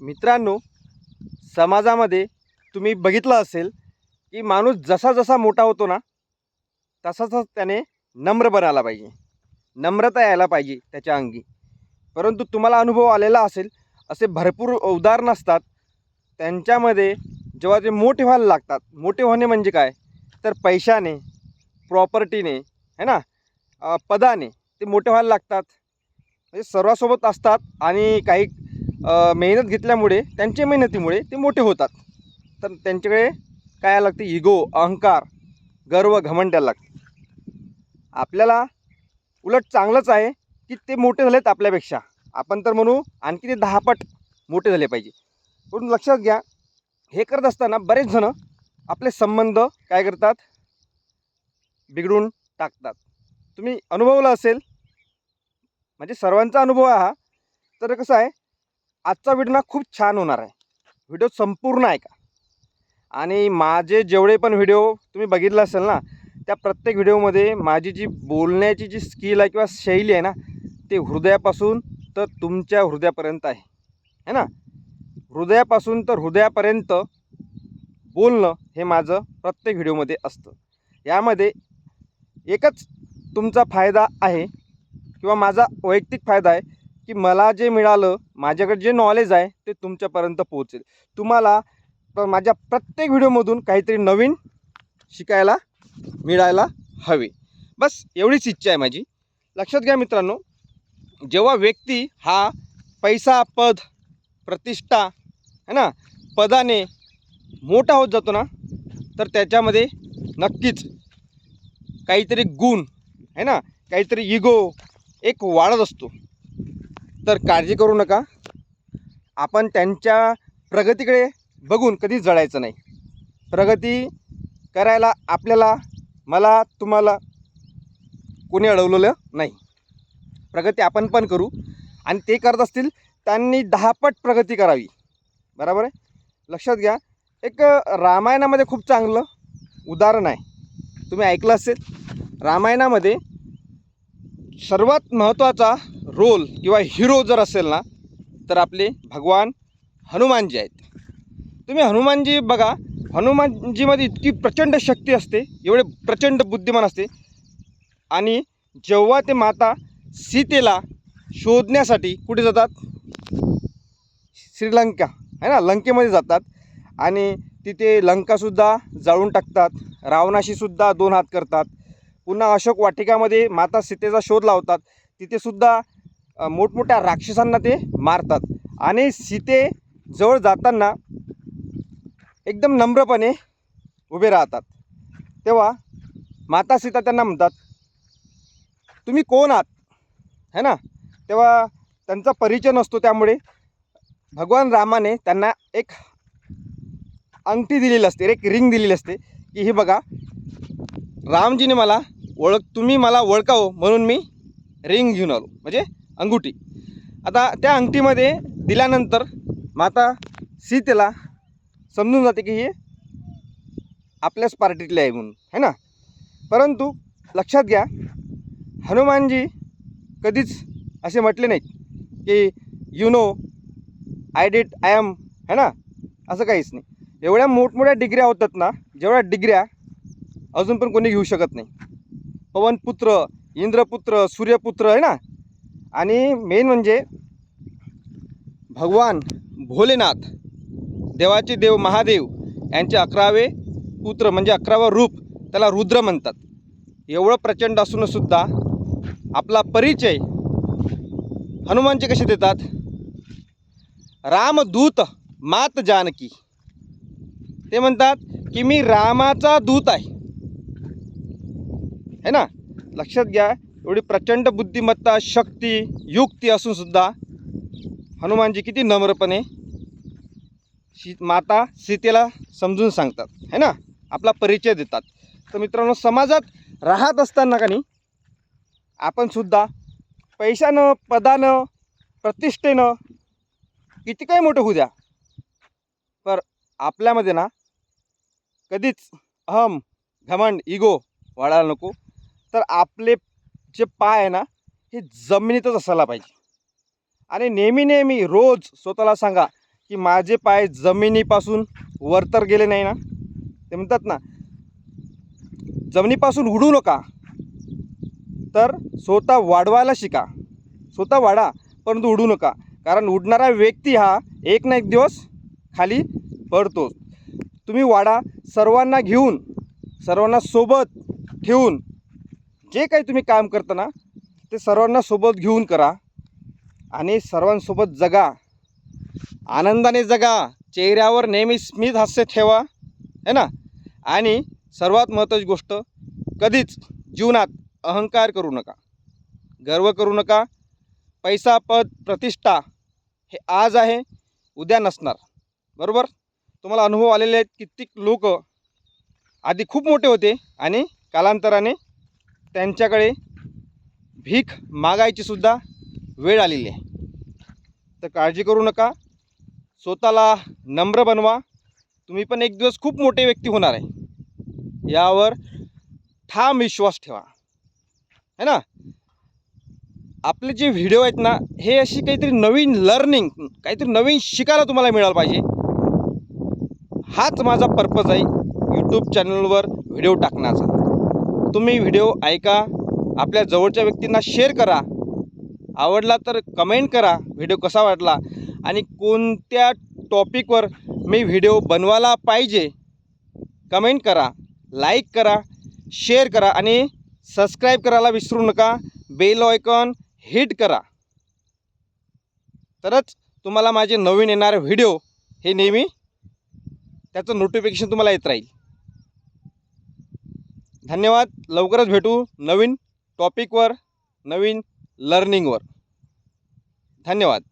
मित्रांनो समाजामध्ये तुम्ही बघितलं असेल की माणूस जसा जसा मोठा होतो ना तसा त्याने नम्र बनायला पाहिजे. नम्रता यायला पाहिजे त्याच्या अंगी. परंतु तुम्हाला अनुभव आलेला असेल असे भरपूर उदाहरणं असतात. त्यांच्यामध्ये जेव्हा ते मोठे व्हायला लागतात मोठे होणे म्हणजे काय? तर पैशाने प्रॉपर्टीने है ना? पदाने ते मोठे व्हायला लागतात. म्हणजे सर्वासोबत असतात आणि काही मेहनत घेतल्यामुळे त्यांच्या मेहनतीमुळे ते मोठे होतात. तर त्यांच्याकडे काय लागते? इगो अहंकार गर्व घमंड द्यायला लागते. आपल्याला उलट चांगलंच आहे की ते मोठे झालेत आपल्यापेक्षा. आपण तर म्हणू आणखी ते दहापट मोठे झाले पाहिजे. पण लक्षात घ्या हे करत असताना बरेच जणं आपले संबंध काय करतात? बिघडून टाकतात. तुम्ही अनुभवलं असेल म्हणजे सर्वांचा अनुभव हा तर कसं आहे आजचा व्हिडिओ ना खूप छान होणार आहे. व्हिडिओ संपूर्ण ऐका. आणि माझे जेवढे पण व्हिडिओ तुम्ही बघितला असेल ना त्या प्रत्येक व्हिडिओमध्ये माझी जी बोलण्याची जी स्किल आहे किंवा शैली आहे ना ते हृदयापासून तर तुमच्या हृदयापर्यंत आहे. है ना? हृदयापासून तर हृदयापर्यंत बोलणं हे माझं प्रत्येक व्हिडिओमध्ये असतं. यामध्ये एकच तुमचा फायदा आहे किंवा माझा वैयक्तिक फायदा आहे की मला जे मिळालं माझ्याकडे जे नॉलेज आहे ते तुमच्यापर्यंत पोहोचेल. तुम्हाला माझ्या प्रत्येक व्हिडिओमधून काहीतरी नवीन शिकायला मिळायला हवे. बस एवढीच इच्छा आहे माझी. लक्षात घ्या मित्रांनो जेव्हा व्यक्ती हा पैसा पद प्रतिष्ठा है ना पदाने मोठा होत जातो ना तर त्याच्यामध्ये नक्कीच काहीतरी गुण है ना काहीतरी इगो एक वाढत असतो. तर काळजी करू नका. आपण त्यांच्या प्रगतीकडे बघून कधीच जळायचं नाही. प्रगती करायला आपल्याला मला तुम्हाला कोणी अडवलेलं नाही. प्रगती आपण पण करू आणि ते करत असतील त्यांनी दहापट प्रगती करावी. बरोबर आहे? लक्षात घ्या एक रामायणामध्ये खूप चांगलं उदाहरण आहे. तुम्ही ऐकलं असेल. रामायणामध्ये सर्वात महत्त्वाचा रोल किंवा हिरो जर असेल ना तर आपले भगवान हनुमानजी आहेत. तुम्ही हनुमानजी बघा हनुमानजीमध्ये इतकी प्रचंड शक्ती असते एवढे प्रचंड बुद्धिमान असते. आणि जेव्हा ते माता सीतेला शोधण्यासाठी कुठे जातात? श्रीलंका आहे ना? लंकेमध्ये जातात. आणि तिथे लंकासुद्धा जाळून टाकतात. रावणाशीसुद्धा दोन हात करतात. पुन्हा अशोक वाटिकामध्ये माता सीतेचा शोध लावतात. तिथेसुद्धा मोठमोठ्या राक्षसांना ते मारतात. आणि सीते जवळ जाताना एकदम नम्रपणे उभे राहतात. तेव्हा माता सीता त्यांना म्हणतात तुम्ही कोण आहात? है ना? तेव्हा त्यांचा परिचय नसतो त्यामुळे भगवान रामाने त्यांना एक अंगठी दिलेली असते एक रिंग दिलेली असते की हे बघा रामजीने मला ओळख तुम्ही मला ओळखावं म्हणून मी रिंग घेऊन आलो म्हणजे अंगुठी. आता त्या अंगठीमध्ये दिल्यानंतर माता सीतेला समजून जाते की हे आपल्याच पार्टीतले आहे म्हणून है ना? परंतु लक्षात घ्या हनुमानजी कधीच असे म्हटले नाहीत की you know I did I am है ना? असं काहीच नाही. एवढ्या मोठमोठ्या डिग्र्या होतात ना जेवढ्या डिग्र्या अजून पण कोणी घेऊ शकत नाही. पवनपुत्र इंद्रपुत्र सूर्यपुत्र आहे ना? आणि मेन म्हणजे भगवान भोलेनाथ देवाचे देव महादेव यांचे अकरावे पुत्र म्हणजे अकरावं रूप त्याला रुद्र म्हणतात. एवढं प्रचंड असूनसुद्धा आपला परिचय हनुमानचे कसे देतात? रामदूत मात जानकी. ते म्हणतात की मी रामाचा दूत आहे. है ना? लक्षात घ्या एवढी प्रचंड बुद्धिमत्ता शक्ती युक्ती असूनसुद्धा हनुमानजी किती नम्रपणे शी माता सीतेला समजून सांगतात है ना? आपला परिचय देतात. तर मित्रांनो समाजात राहत असताना का नाही आपण सुद्धा पैशानं पदानं प्रतिष्ठेनं किती काही मोठं होऊ द्या. पर आपल्यामध्ये ना कधीच अहम घमंड इगो वाढायला नको. तर आपले जे पाय आहे ना हे जमिनीतच असायला पाहिजे. आणि नेहमी नेहमी रोज स्वतःला सांगा की माझे पाय जमिनीपासून वर तर गेले नाही ना. ते म्हणतात ना जमिनीपासून उडू नका तर स्वतः वाढवायला शिका. स्वतः वाढा परंतु उडू नका. कारण उडणारा व्यक्ती हा एक ना एक दिवस खाली पडतोच. तुम्ही वाढा सर्वांना घेऊन सर्वांना सोबत ठेवून जे काही तुम्ही काम करताना ते सर्वांना सोबत घेऊन करा आणि सर्वांसोबत जगा. आनंदाने जगा. चेहऱ्यावर नेहमी स्मित हास्य ठेवा है ना? आणि सर्वात महत्त्वाची गोष्ट कधीच जीवनात अहंकार करू नका. गर्व करू नका. पैसा पद प्रतिष्ठा हे आज आहे उद्या नसणार. बरोबर? तुम्हाला अनुभव आलेले आहेत कित्येक लोक. आधी खूप मोठे होते आणि कालांतराने त्यांच्याकडे भीक मागायची सुद्धा वेळ आलेली आहे. तर काळजी करू नका. स्वतःला नम्र बनवा. तुम्ही पण एक दिवस खूप मोठे व्यक्ती होणार आहे. यावर ठाम विश्वास ठेवा. है ना? आपले जे व्हिडिओ आहेत ना हे अशी काहीतरी नवीन लर्निंग काहीतरी नवीन शिकायला तुम्हाला मिळालं पाहिजे. हाच माझा पर्पज आहे यूट्यूब चॅनलवर व्हिडिओ टाकण्याचा. तुम्ही व्हिडिओ ऐका आपल्या जवळच्या व्यक्तींना शेअर करा. आवडला तर कमेंट करा व्हिडिओ कसा वाटला आणि कोणत्या टॉपिकवर मी व्हिडिओ बनवायला पाहिजे कमेंट करा लाईक करा शेअर करा आणि सबस्क्राईब करायला विसरू नका. बेल ऑयकॉन हिट करा. तरच तुम्हाला माझे नवीन येणारे व्हिडिओ हे नेहमी त्याचं नोटिफिकेशन तुम्हाला येत राहील. धन्यवाद. लवकरच भेटू नवीन टॉपिकवर नवीन लर्निंगवर धन्यवाद.